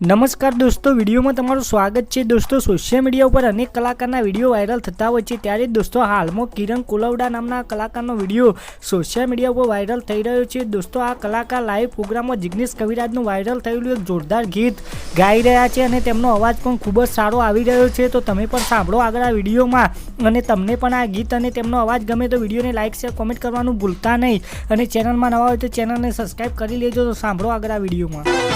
નમસ્કાર દોસ્તો, વિડીયોમાં તમારું સ્વાગત છે. દોસ્તો સોશિયલ મીડિયા ઉપર અનેક કલાકારના વીડિયો વાયરલ થતા હોય છે. ત્યારે દોસ્તો, હાલમાં કિરણ કુલવડા નામના કલાકારનો વીડિયો સોશિયલ મીડિયા ઉપર વાયરલ થઈ રહ્યો છે. દોસ્તો, આ કલાકાર લાઈવ પ્રોગ્રામમાં જિગ્નેશ કવિરાજનું વાયરલ થયેલું એક જોરદાર ગીત ગાઈ રહ્યા છે અને તેમનો અવાજ પણ ખૂબ જ સારો આવી રહ્યો છે. તો તમે પણ સાંભળો આગળ આ વિડીયોમાં અને તમને પણ આ ગીત અને તેમનો અવાજ ગમે તો વિડીયોને લાઈક શેર કોમેન્ટ કરવાનું ભૂલતા નહીં. અને ચેનલમાં નવા હોય તો ચેનલને સબસ્ક્રાઈબ કરી લેજો. તો સાંભળો આગળ આ વિડીયોમાં.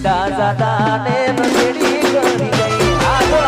सीधा साधा ने बड़ी करी